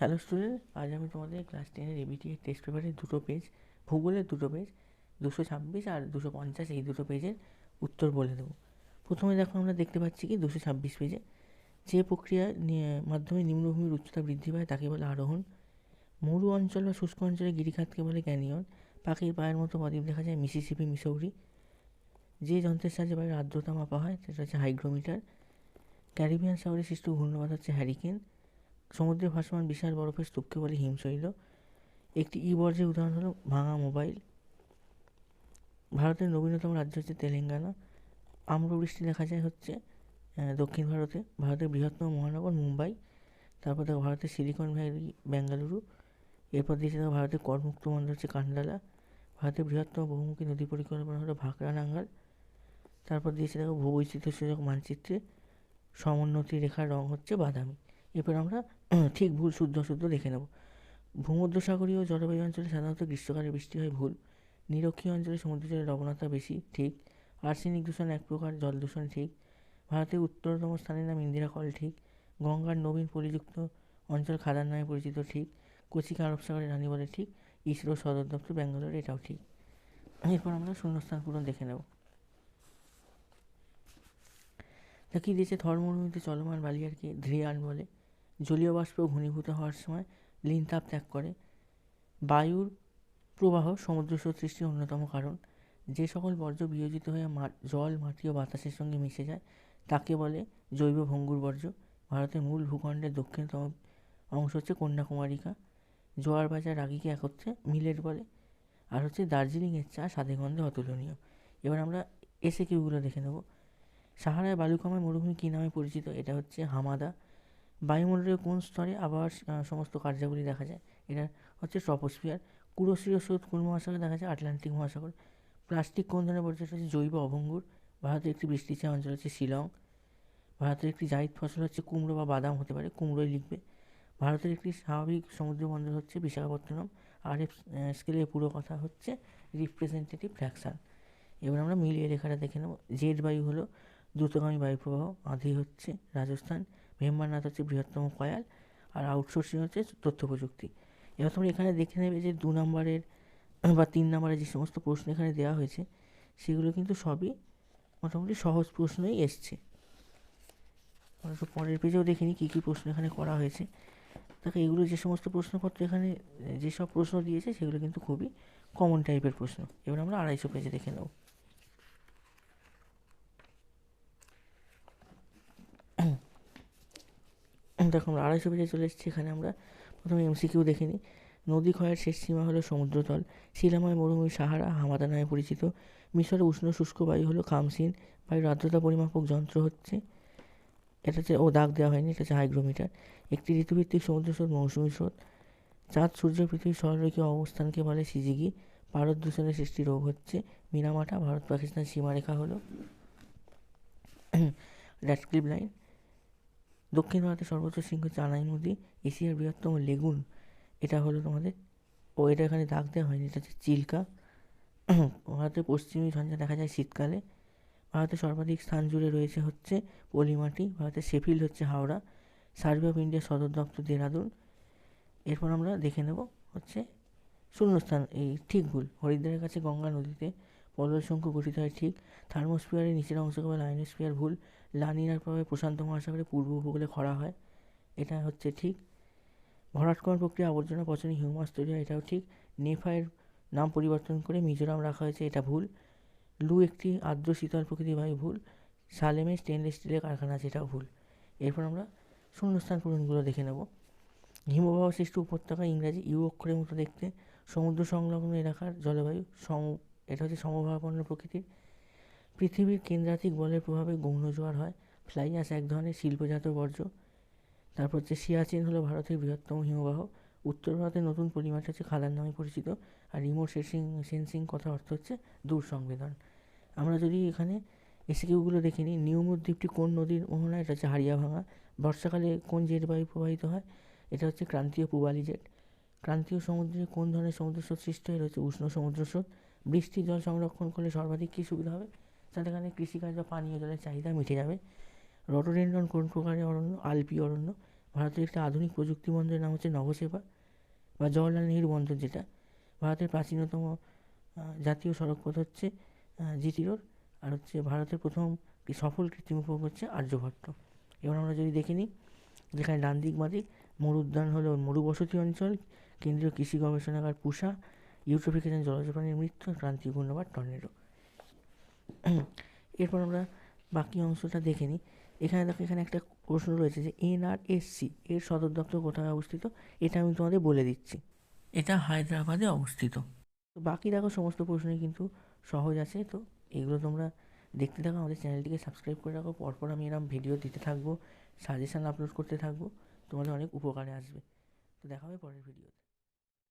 Hello student আজ আমি তোমাদের ক্লাস টেনের এবিটি এর টেস্ট পেপারের দুটো পেজ ভূগোলের দুটো পেজ দুশো ছাব্বিশ আর দুশো পঞ্চাশ এই দুটো পেজের উত্তর বলে দেবো। প্রথমে দেখো আমরা দেখতে পাচ্ছি কি দুশো ছাব্বিশ পেজে যে প্রক্রিয়া মাধ্যমে নিম্নভূমির উচ্চতা বৃদ্ধি পায় তাকে বলে আরোহণ। মরু অঞ্চল বা শুষ্ক অঞ্চলে গিরিখাতকে বলে ক্যানিয়ন। পাখির পায়ের মতো প্রদীপ দেখা যায় মিসিসিপি, মিসৌরি। যে যন্ত্রের সাহায্যে বায়ুর আর্দ্রতা মাপা হয় সেটা হচ্ছে হাইগ্রোমিটার। ক্যারিবিয়ান সাগরে সৃষ্ট ঘূর্ণবাদ হচ্ছে হ্যারিকেন সমুদ্রে ভাসমান বিশাল বরফের স্তূপকে বলে হিমশৈল। একটি ই বর্জ্যের উদাহরণ হলো ভাঙা মোবাইল। ভারতের নবীনতম রাজ্য হচ্ছে তেলেঙ্গানা। আম্রবৃষ্টি দেখা যায় হচ্ছে দক্ষিণ ভারতে। ভারতের বৃহত্তম মহানগর মুম্বাই। তারপর দেখো ভারতের সিলিকন ভ্যালি, বেঙ্গালুরু। এরপর দিয়েছে দেখো ভারতের করমুক্ত বন্দর হচ্ছে কান্ডালা। ভারতের বৃহত্তম বহুমুখী নদী পরিকল্পনা হলো ভাকরা নাঙ্গাল। তারপর দিয়েছে দেখো ভূবৈচিত্র্য সূচক মানচিত্রে। সমোন্নতি রেখার রং হচ্ছে বাদামি। এরপর আমরা ঠিক ভুল, শুদ্ধ শুদ্ধ দেখে নেব। ভূমধ্যসাগরীয় জলবায়ু অঞ্চলে সাধারণত গ্রীষ্মকালে বৃষ্টি হয় ভুল। নিরক্ষীয় অঞ্চলে সমুদ্র জলের লবণতা বেশি, ঠিক। আর্সেনিক দূষণ এক প্রকার, জল দূষণ ঠিক। ভারতের উত্তরতম স্থানের নাম ইন্দিরা কল, ঠিক। গঙ্গার নবীন পরিযুক্ত অঞ্চল খাদান নামে পরিচিত, ঠিক। কোচিকা আরব সাগরের রানী বলে, ঠিক। ইসরো সদর দপ্তর ব্যাঙ্গালোর, এটাও ঠিক। এরপর আমরা শূন্যস্থান পূরণ দেখে নেব। তা কী দিয়েছে থরমরুমিতে চলমান বালিয়ারকে ধ্রিয়ান বলে? জলীয় বাষ্প ঘনীভূত হওয়ার সময় লিন তাপ ত্যাগ করে। বায়ুর প্রবাহ সমুদ্র সৃষ্টির অন্যতম কারণ। যে সকল বর্জ্য বিয়োজিত হয়ে জল, মাটি ও বাতাসের সঙ্গে মিশে যায়, তাকে বলে জৈব ভঙ্গুর বর্জ্য। ভারতের মূল ভূখণ্ডের দক্ষিণতম অংশ হচ্ছে কন্যাকুমারিকা। জোয়ার বাজার রাগিকে এক হচ্ছে মিলেট বলে। আর হচ্ছে দার্জিলিংয়ের চা স্বাদে গন্ধে অতুলনীয়। এবার আমরা এসে কিউগুলো দেখে নেব। সাহারায় বালুকাময় মরুভূমি কী নামে পরিচিত? এটা হচ্ছে হামাদা। বায়ুমণ্ডলের কোন স্তরে আবার সমস্ত কার্যাবলী দেখা যায়? এটা হচ্ছে ট্রপোস্ফিয়ার। কুরশ্রী ও স্রোত কোন মহাসাগরে দেখা যায়? আটলান্টিক মহাসাগর। প্লাস্টিক কোন ধরনের বর্জ্য হচ্ছে জৈব অভঙ্গুর। ভারতের একটি বৃষ্টিচায় অঞ্চল হচ্ছে শিলং। ভারতের একটি জায়িদ ফসল হচ্ছে কুমড়ো বা বাদাম হতে পারে। কুমড়োই লিখবে। ভারতের একটি স্বাভাবিক সমুদ্র বন্দর হচ্ছে বিশাখাপত্তনম। আর স্কেলের পুরো কথা হচ্ছে রিপ্রেজেন্টেটিভ ফ্র্যাকশন এবার আমরা মিলিয়ে লেখাটা দেখে নেব। জেড বায়ু হলো দ্রুতগামী বায়ুপ্রবাহ, আঁধি হচ্ছে রাজস্থান। ভেম্বারনাথ হচ্ছে বৃহত্তম কয়াল আর আউটসোর্সিং হচ্ছে তথ্য প্রযুক্তি এবার তোমরা এখানে দেখে নেবে যে দু নম্বরের বা তিন নম্বরের যে সমস্ত প্রশ্ন এখানে দেওয়া হয়েছে, সেগুলো কিন্তু সবই মোটামুটি সহজ প্রশ্নই এসছে। একটু পরের পেজেও দেখিনি কী কী প্রশ্ন এখানে করা হয়েছে। দেখো, এগুলো যে সমস্ত প্রশ্নপত্র এখানে যেসব প্রশ্ন দিয়েছে, সেগুলো কিন্তু খুবই কমন টাইপের প্রশ্ন। এবার আমরা আড়াইশো পেজে দেখে নেব। দেখো আমরা আড়াইশো পেজে চলে এসেছি, এখানে আমরা প্রথমে এমসিকিউ দেখে নিই। নদী ক্ষয়ের শেষ সীমা হলো সমুদ্রতল। শিলাময় মরুভূমি সাহারা হামাদা নামে পরিচিত। মিশরে উষ্ণ শুষ্ক বায়ু হলো খামসিন। বায়ুর আর্দ্রতা পরিমাপক যন্ত্র হচ্ছে। এটা ও দাগ দেওয়া হয়নি, এটা হচ্ছে হাইগ্রোমিটার। একটি ঋতুভিত্তিক সমুদ্র স্রোত, মৌসুমী স্রোত। চাঁদ, সূর্য, পৃথিবীর সরলরেখীয় অবস্থানকে বলে সিজিগি। ভারত দূষণের সৃষ্টি রোগ হচ্ছে। মিনামাটা ভারত পাকিস্তান সীমারেখা হলো। র্যাটক্লিপ লাইন। দক্ষিণ ভারতের সর্বোচ্চ শৃঙ্গ আনাই নদী, এশিয়ার বৃহত্তম লেগুন। এটা হলো তোমাদের, ও এটা এখানে দাগ দেওয়া হয়নি, এটা হচ্ছে চিল্কা। ভারতের পশ্চিমী ঝঞ্ঝা দেখা যায় শীতকালে। ভারতের সর্বাধিক স্থান জুড়ে রয়েছে হচ্ছে পলিমাটি, ভারতের শেফিল্ড হচ্ছে হাওড়া, সার্ভে অফ ইন্ডিয়ার সদর দপ্তর দেরাদুন। এরপর আমরা দেখে নেব হচ্ছে শূন্যস্থান, এই ঠিক ভুল হরিদ্বারের কাছে গঙ্গা নদীতে। শঙ্কু গঠিত হয়, ঠিক থার্মোস্ফিয়ারের নিচের অংশকে বলে আয়নোস্ফিয়ার ভুল? লানিনার প্রভাবে প্রশান্ত মহাসাগরে পূর্ব উপকূলে খরা হয়, এটা হচ্ছে ঠিক। ভরাটকরণ প্রক্রিয়া আবর্জনা পচনে হিউমাস তৈরি হয়, এটাও ঠিক। নেফায়ের নাম পরিবর্তন করে মিজোরাম রাখা হয়েছে, এটা ভুল। লু একটি আর্দ্র শীতল প্রকৃতি বায়ু ভুল। সালেমে স্টেনলেস স্টিলের কারখানা আছে, এটাও ভুল। এরপর আমরা শূন্যস্থান পূরণগুলো দেখে নেব। হিমবাহ সৃষ্ট উপত্যকা ইংরাজি ইউ অক্ষরের মতো দেখতে। সমুদ্র সংলগ্ন এলাকার জলবায়ু সম এটা হচ্ছে সমভাবাপন্ন প্রকৃতির পৃথিবীর কেন্দ্রাতিক বলের প্রভাবে গৌণ জোয়ার হয়। ফ্লাই অ্যাশ এক ধরনের শিল্পজাত বর্জ্য। তারপর হচ্ছে সিয়াচেন হলো ভারতের বৃহত্তম হিমবাহ। উত্তর ভারতের নতুন পরিমাণ হচ্ছে খাদান নামে পরিচিত। আর রিমোট সেন্সিং সেন্সিং কথার অর্থ হচ্ছে দূর সংবেদন। আমরা যদি এখানে এসিকিউগুলো দেখে নিই নিউমুর দ্বীপটি কোন নদীর মোহনা এটা হচ্ছে হারিয়াভাঙা বর্ষাকালে কোন জেট বায়ু প্রবাহিত হয়? এটা হচ্ছে ক্রান্তীয় পূবালি জেট। ক্রান্তীয় সমুদ্রে কোন ধরনের সমুদ্র স্রোত সৃষ্টি হয়? এটা হচ্ছে উষ্ণ সমুদ্র স্রোত। বৃষ্টির জল সংরক্ষণ করলে সর্বাধিক কী সুবিধা হবে? তাতে এখানে কৃষিকাজ বা পানীয় জলের চাহিদা মিটে যাবে। রটোডেন্ড্রন কোন প্রকারের অরণ্য? আলপি অরণ্য। ভারতের একটি আধুনিক প্রযুক্তি বন্দরের নাম হচ্ছে নভোসেবা বা জওহরলাল নেহরু বন্দর যেটা। ভারতের প্রাচীনতম জাতীয় সড়কপথ হচ্ছে জিটি রোড আর হচ্ছে ভারতের প্রথম সফল কৃত্রিম উপভোগ হচ্ছে আর্যভট্ট। এবার আমরা যদি দেখে নিই, যেখানে ডান দিক বাঁ দিক মরু উদ্যান হলো মরুবসতি অঞ্চল, কেন্দ্রীয় কৃষি গবেষণাগার পুষা ইউট্রোফিকেশন জলজ প্রাণীর মৃত্যু ক্রান্তীয় ঘূর্ণাবাদ টর্নেডো। এরপর আমরা বাকি অংশটা দেখে নিই। এখানে দেখো এখানে একটা প্রশ্ন রয়েছে যে এনআরএসসি এর সদর দপ্তর কোথায় অবস্থিত? এটা আমি তোমাদের বলে দিচ্ছি। এটা হায়দ্রাবাদে অবস্থিত। তো বাকি দেখো সমস্ত প্রশ্নই কিন্তু সহজ আছে। তো এগুলো তোমরা দেখতে থাকো আমাদের চ্যানেলটিকে সাবস্ক্রাইব করে রাখো। পরপর আমি এরকম ভিডিও দিতে থাকব সাজেশান আপলোড করতে থাকব তোমাদের অনেক উপকারে আসবে। তো দেখা হবে পরের ভিডিওতে।